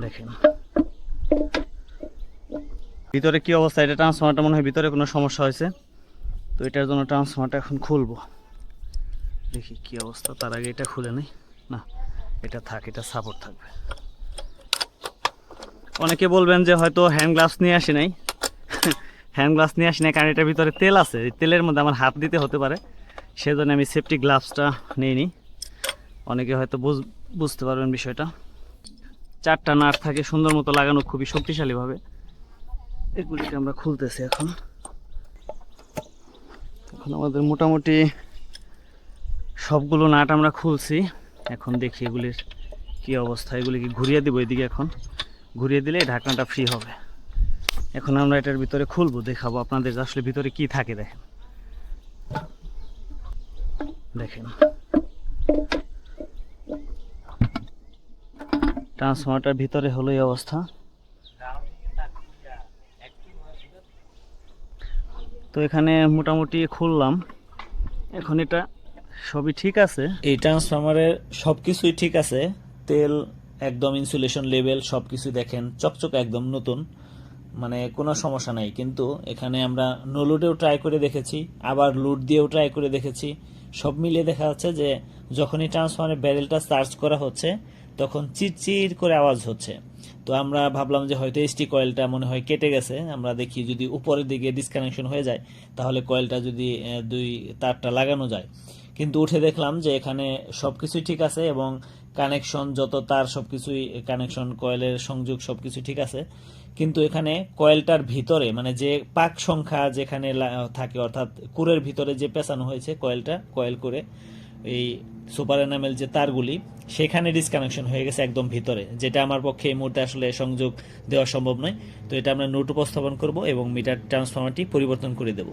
দেখেন। ভিতরে কি অবস্থা? এটা ট্রান্সফর্মারটা মনে হয় ভিতরে কোনো সমস্যা হয়েছে। তো এটার জন্য ট্রান্সফর্মারটা এখন খুলবো। দেখি কি অবস্থা। তার আগে এটা খুলে নেই। না, এটা থাক, এটা সাপোর্ট থাকবে। অনেকে বলবেন যে হয়তো হ্যান্ড গ্লাভস নিয়ে আসি নাই। হ্যান্ড গ্লাভস নিয়ে আসি নাই কারণ এটার ভিতরে তেল আছে। তেলের মধ্যে আমার হাত দিতে হতে পারে। সেজন্য আমি সেফটি গ্লাভসটা নিইনি। অনেকে হয়তো বুঝ- বুঝতে পারবেন বিষয়টা। চারটা নাট থাকে, সুন্দর মতো লাগানো খুবই শক্তিশালীভাবে। এগুলিকে আমরা খুলতেছি এখন। এখন আমাদের মোটামুটি সবগুলো নাট আমরা খুলছি। এখন দেখি এগুলির কি অবস্থা, এগুলিকে ঘুরিয়ে দিব এদিকে এখন। ঘুরিয়ে দিলে ঢাকনাটা ফ্রি হবে। এখন আমরা এটার ভিতরে খুলবো, দেখাবো আপনাদের আসলে ভিতরে কি থাকে দেখেন। দেখেন। ট্রান্সফর্মারটার ভিতরে হলো এই অবস্থা। তো এখানে মোটামুটি খুললাম। এখন এটা সবই ঠিক আছে। এই ট্রান্সফরমারের সবকিছুই ঠিক আছে। তেল একদম ইনসুলেশন লেভেল সবকিছু দেখেন, চকচক একদম নতুন। মানে কোনো সমস্যা নাই। কিন্তু এখানে আমরা নো লোডেও ট্রাই করে দেখেছি, আবার লোড দিয়েও ট্রাই করে দেখেছি। সব মিলিয়ে দেখা যাচ্ছে যে যখনই ট্রান্সফরমারের ব্যারেলটা চার্জ করা হচ্ছে তখন চিরচির করে আওয়াজ হচ্ছে। তো আমরা ভাবলাম যে হয়তো এসটি কয়েলটা মনে হয় কেটে গেছে। আমরা দেখি যদি উপরের দিকে ডিসকানেকশন হয়ে যায়, তাহলে কয়েলটা যদি দুই তারটা লাগানো যায়। কিন্তু উঠে দেখলাম যে এখানে সবকিছুই ঠিক আছে এবং কানেকশন যত তার সবকিছুই কানেকশন কয়েলের সংযোগ সবকিছু ঠিক আছে। কিন্তু এখানে কয়েলটার ভিতরে মানে যে পাক সংখ্যা যেখানে থাকে অর্থাৎ কুরের ভিতরে যে পেঁচানো হয়েছে কয়েলটা কয়েল করে এই সুপার এনামেল যে তারগুলি, সেখানে ডিসকানেকশন হয়ে গেছে একদম ভিতরে, যেটা আমার পক্ষে এই মুহূর্তে আসলে সংযোগ দেওয়া সম্ভব নয়। তো এটা আমরা নোট উপস্থাপন করব এবং মিটার ট্রান্সফর্মারটি পরিবর্তন করে দেব।